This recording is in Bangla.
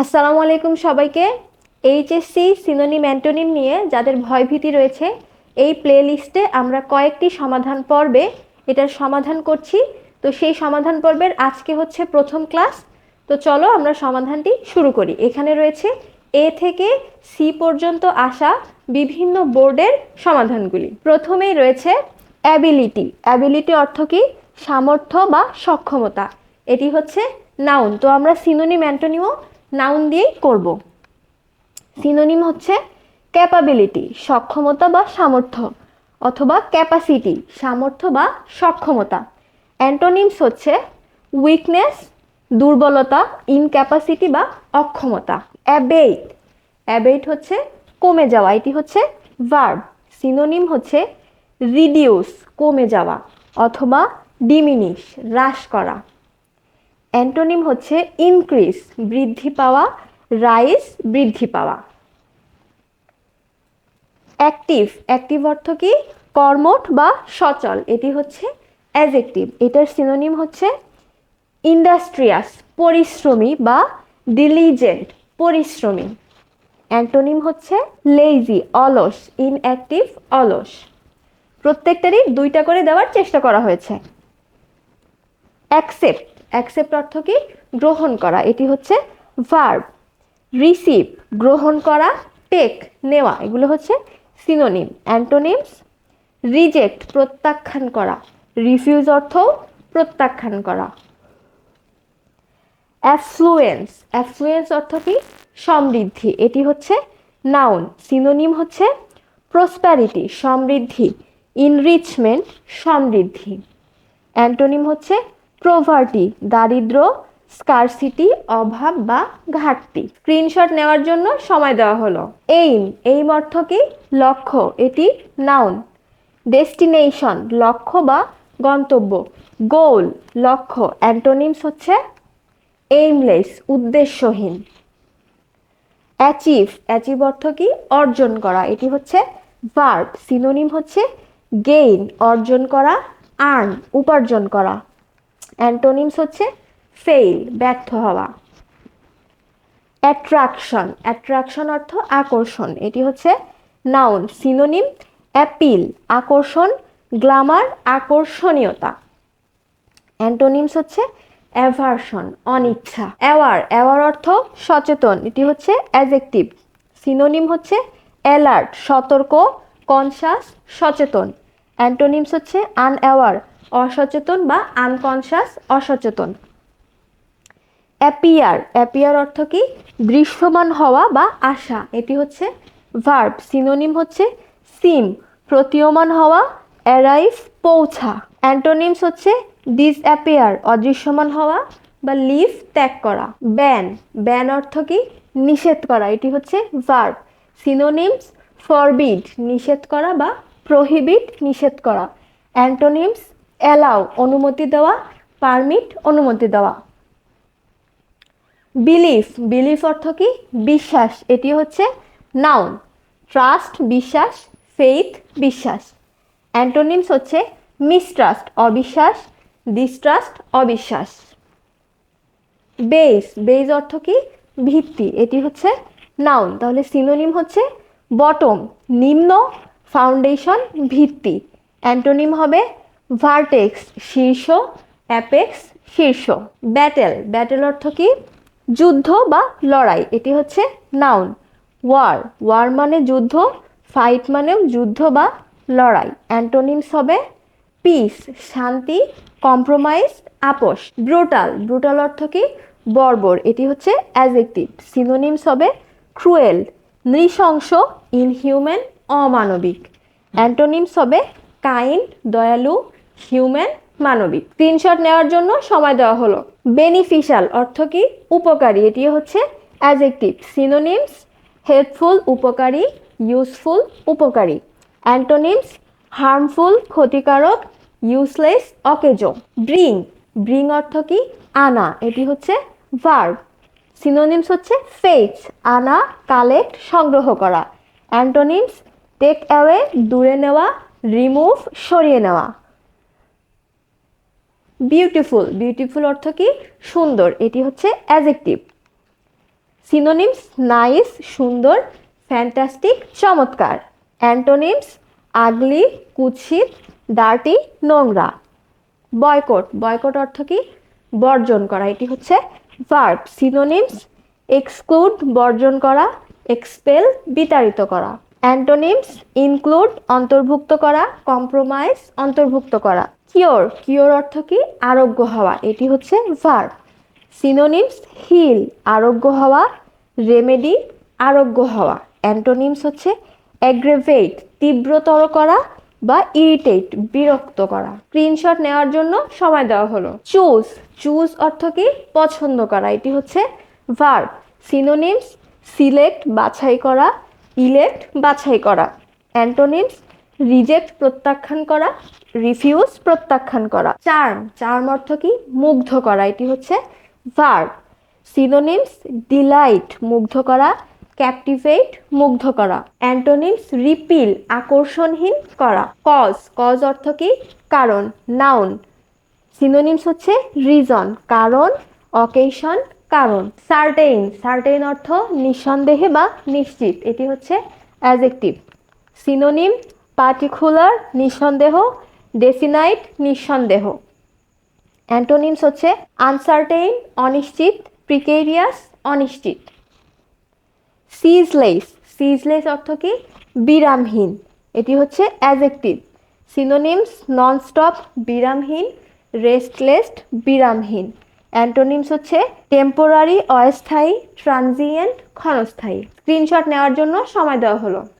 আসসালামু আলাইকুম সবাইকে। এইচএসসি সিনোনিম অ্যান্টোনিম নিয়ে যাদের ভয়ভীতি রয়েছে, এই প্লে লিস্টে আমরা কয়েকটি সমাধান পর্বে এটার সমাধান করছি। তো সেই সমাধান পর্বের আজকে হচ্ছে প্রথম ক্লাস। তো চলো আমরা সমাধানটি শুরু করি। এখানে রয়েছে এ থেকে সি পর্যন্ত আসা বিভিন্ন বোর্ডের সমাধানগুলি। প্রথমেই রয়েছে অ্যাবিলিটি। অ্যাবিলিটি অর্থ কি? সামর্থ্য বা সক্ষমতা। এটি হচ্ছে নাউন। তো আমরা সিনোনিম অ্যান্টোনিমও নাউন দিয়েই করব। সিনোনিম হচ্ছে ক্যাপাবিলিটি সক্ষমতা বা সামর্থ্য, অথবা ক্যাপাসিটি সামর্থ্য বা সক্ষমতা। অ্যান্টোনিমস হচ্ছে উইকনেস দুর্বলতা ইনক্যাপাসিটি বা অক্ষমতা। অ্যাবেইট অ্যাবেইট হচ্ছে কমে যাওয়া, এটি হচ্ছে ভার্ব সিনোনিম হচ্ছে রিডিউস কমে যাওয়া, অথবা ডিমিনিশ হ্রাস করা। অ্যান্টোনিম হচ্ছে ইনক্রিজ বৃদ্ধি পাওয়া রাইস বৃদ্ধি পাওয়া। অ্যাক্টিভ অ্যাক্টিভ অর্থ কি? কর্মঠ বা সচল, এটি হচ্ছে অ্যাজেক্টিভ এটার সিনোনিম হচ্ছে ইন্ডাস্ট্রিয়াস পরিশ্রমী বা ডিলিজেন্ট পরিশ্রমী। অ্যান্টোনিম হচ্ছে লেজি অলস ইনঅ্যাক্টিভ অলস। প্রত্যেকটারই দুইটা করে দেওয়ার চেষ্টা করা হয়েছে। অ্যাকসেপ্ট অ্যাকসেপ্ট অর্থ কি? গ্রহণ করা। এটি হচ্ছে ভার্ব রিসিভ গ্রহণ করা টেক নেওয়া। এগুলো হচ্ছে সিনোনিম অ্যান্টোনিমস রিজেক্ট প্রত্যাখ্যান করা। রিফিউজ অর্থ প্রত্যাখ্যান করা। অ্যাফ্লুয়েন্স অ্যাফ্লুয়েন্স অর্থ কি? সমৃদ্ধি। এটি হচ্ছে নাউন সিনোনিম হচ্ছে প্রসপ্যারিটি সমৃদ্ধি। ইনরিচমেন্ট সমৃদ্ধি। অ্যান্টোনিম হচ্ছে প্রভার্টি দারিদ্র স্কারসিটি অভাব বা ঘাটতি। স্ক্রিনশট নেওয়ার জন্য সময় দেওয়া হলো। এইম এইম অর্থ কি? লক্ষ্য, এটি নাউন ডেস্টিনেশন লক্ষ্য বা গন্তব্য। গোল লক্ষ্য। অ্যান্টোনিমস হচ্ছে এইমলেস উদ্দেশ্যহীন। অ্যাচিভ অ্যাচিভ অর্থ কি? অর্জন করা। এটি হচ্ছে ভার্ব সিনোনিম হচ্ছে গেইন অর্জন করা আর্ন উপার্জন করা। অ্যান্টোনিমস হচ্ছে ফেইল ব্যর্থ হওয়া। অ্যাট্রাকশন অ্যাট্রাকশন অর্থ আকর্ষণ, এটি হচ্ছে নাউন সিনোনিম অ্যাপিল আকর্ষণ গ্লামার আকর্ষণীয়তা। অ্যান্টোনিমস হচ্ছে অ্যাভার্সন অনিচ্ছা। অ্যাওয়ার অ্যাওয়ার অর্থ সচেতন, এটি হচ্ছে অ্যাজেক্টিভ সিনোনিম হচ্ছে অ্যালার্ট সতর্ক কনসাস সচেতন। অ্যান্টোনিমস হচ্ছে আনঅ্যাওয়ার অসচেতন বা আনকনসাস অসচেতন। অ্যাপিয়ার অ্যাপিয়ার অর্থ কি? দৃশ্যমান হওয়া বা আশা এটি হচ্ছে ভার্ব সিনোনিম হচ্ছে সিম প্রতীয়মান হওয়া অ্যারাইভ পৌঁছা। অ্যান্টোনিমস হচ্ছে ডিসঅ্যাপিয়ার অদৃশ্যমান হওয়া বা লিভ ত্যাগ করা। ব্যান ব্যান অর্থ কি? নিষেধ করা। এটি হচ্ছে ভার্ব সিনোনিমস ফরবিড নিষেধ করা বা প্রহিবিট নিষেধ করা। অ্যান্টোনিমস অ্যালাউ অনুমতি দেওয়া, পারমিট অনুমতি দেওয়া। বিলিফ বিলিফ অর্থ কি? বিশ্বাস, এটি হচ্ছে নাউন ট্রাস্ট বিশ্বাস ফেইথ বিশ্বাস। অ্যান্টোনিমস হচ্ছে মিসট্রাস্ট অবিশ্বাস ডিস্ট্রাস্ট অবিশ্বাস। বেস বেস অর্থ কি? ভিত্তি, এটি হচ্ছে নাউন তাহলে সিনোনিম হচ্ছে বটম নিম্ন ফাউন্ডেশন ভিত্তি। অ্যান্টোনিম হবে ভার্টেক্স শীর্ষ. অ্যাপেক্স শীর্ষ. ব্যাটেল ব্যাটেল অর্থ কি? যুদ্ধ বা লড়াই। এটি হচ্ছে নাউন ওয়ার ওয়ার মানে যুদ্ধ ফাইট মানেও যুদ্ধ বা লড়াই। অ্যান্টোনিমস হবে পিস শান্তি কম্প্রোমাইজ আপোষ। ব্রুটাল ব্রুটাল অর্থ কি? বর্বর। এটি হচ্ছে অ্যাজেক্টিভ সিনোনিমস হবে ক্রুয়েল নৃশংস ইনহিউম্যান অমানবিক। অ্যান্টোনিমস হবে কাইন্ড দয়ালু হিউম্যান মানবিক। স্ক্রিনশট নেওয়ার জন্য সময় দেওয়া হলো। বেনিফিশিয়াল অর্থ কি? উপকারী। এটি হচ্ছে অ্যাজেক্টিভ সিনোনিমস হেল্পফুল উপকারী ইউজফুল উপকারী। অ্যান্টোনিমস হার্মফুল ক্ষতিকারক ইউজলেস অকেজো। ব্রিং ব্রিং অর্থ কি? আনা। এটি হচ্ছে ভার্ব সিনোনিমস হচ্ছে ফেচ আনা কালেক্ট সংগ্রহ করা। অ্যান্টোনিমস টেক অ্যাওয়ে দূরে নেওয়া রিমুভ সরিয়ে নেওয়া। বিউটিফুল বিউটিফুল অর্থ কি? সুন্দর। এটি হচ্ছে অ্যাজেক্টিভ সিনোনিমস নাইস সুন্দর ফ্যান্টাস্টিক চমৎকার। অ্যান্টোনিমস আগলি কুৎসিত ডার্টি নোংরা। বয়কট বয়কট অর্থ কি? বর্জন করা। এটি হচ্ছে ভার্ব সিনোনিমস এক্সক্লুড বর্জন করা এক্সপেল বিতাড়িত করা। অ্যান্টোনিমস ইনক্লুড অন্তর্ভুক্ত করা কম্প্রোমাইজ অন্তর্ভুক্ত করা। কিওর কিওর অর্থ কি? আরোগ্য হওয়া। এটি হচ্ছে ভার্ব সিনোনিমস হিল আরোগ্য হওয়া রেমেডি আরোগ্য হওয়া। অ্যান্টোনিমস হচ্ছে অ্যাগ্রেভেট তীব্রতর করা বা ইরিটেট বিরক্ত করা। স্ক্রিনশট নেওয়ার জন্য সময় দেওয়া হলো। চুজ চুজ অর্থ কি? পছন্দ করা। এটি হচ্ছে ভার্ব সিনোনিমস সিলেক্ট বাছাই করা ইলেক্ট বাছাই করা। অ্যান্টোনিমস রিজেক্ট প্রত্যাখ্যান করা, রিফিউজ প্রত্যাখ্যান করা। চার্ম চার্ম অর্থ কি? মুগ্ধ করা। এটি হচ্ছে ভার্ব। সিনোনিমস, ডিলাইট, মুগ্ধ করা। ক্যাপটিভেট মুগ্ধ করা। অ্যান্টোনিমস, রিপিল, আকর্ষণহীন করা। কজ কজ অর্থ কি? কারণ, নাউন। সিনোনিমস হচ্ছে রিজন, কারণ, অকেশন, কারণ। সার্টেইন সার্টেইন অর্থ নিঃসন্দেহে বা নিশ্চিত। এটি হচ্ছে অ্যাজেক্টিভ সিনোনিম পার্টিকুলার নিঃসন্দেহ ডেফিনাইট নিঃসন্দেহ। অ্যান্টোনিমস হচ্ছে আনসার্টেইন অনিশ্চিত প্রিকেরিয়াস অনিশ্চিত। সিজলেস সিজলেস অর্থ কি? বিরামহীন। এটি হচ্ছে অ্যাজেক্টিভ সিনোনিমস ননস্টপ বিরামহীন রেস্টলেস বিরামহীন। অ্যান্টোনিমস হচ্ছে টেম্পোরারি অস্থায়ী ট্রানজিয়েন্ট ক্ষণস্থায়ী। স্ক্রিনশট নেওয়ার জন্য সময় দেওয়া হলো।